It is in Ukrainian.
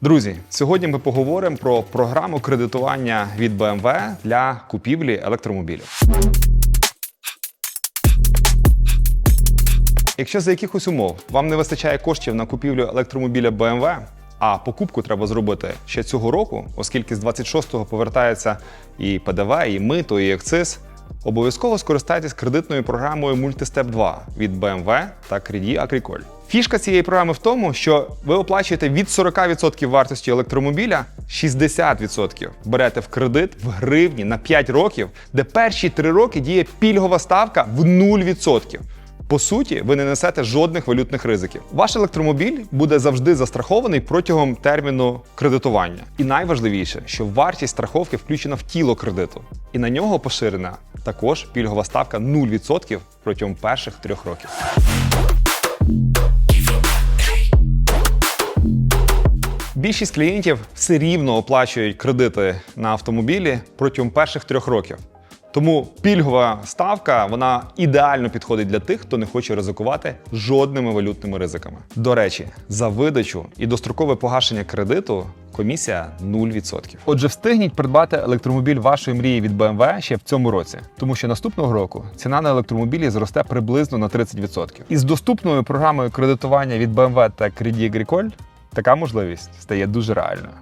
Друзі, сьогодні ми поговоримо про програму кредитування від BMW для купівлі електромобілів. Якщо за якихось умов вам не вистачає коштів на купівлю електромобіля BMW, а покупку треба зробити ще цього року, оскільки з 26-го повертається і ПДВ, і мито, і акциз, обов'язково скористайтесь кредитною програмою Multistep 2 від BMW та Credit Agricole. Фішка цієї програми в тому, що ви оплачуєте від 40% вартості електромобіля 60% берете в кредит в гривні на 5 років, де перші 3 роки діє пільгова ставка в 0%. По суті, ви не несете жодних валютних ризиків. Ваш електромобіль буде завжди застрахований протягом терміну кредитування. І найважливіше, що вартість страховки включена в тіло кредиту, і на нього поширена також пільгова ставка 0% протягом перших трьох років. Більшість клієнтів все рівно оплачують кредити на автомобілі протягом перших трьох років. Тому пільгова ставка вона ідеально підходить для тих, хто не хоче ризикувати жодними валютними ризиками. До речі, за видачу і дострокове погашення кредиту комісія 0%. Отже, встигніть придбати електромобіль вашої мрії від BMW ще в цьому році, тому що наступного року ціна на електромобілі зросте приблизно на 30%. І з доступною програмою кредитування від BMW та Credit Agricole така можливість стає дуже реальною.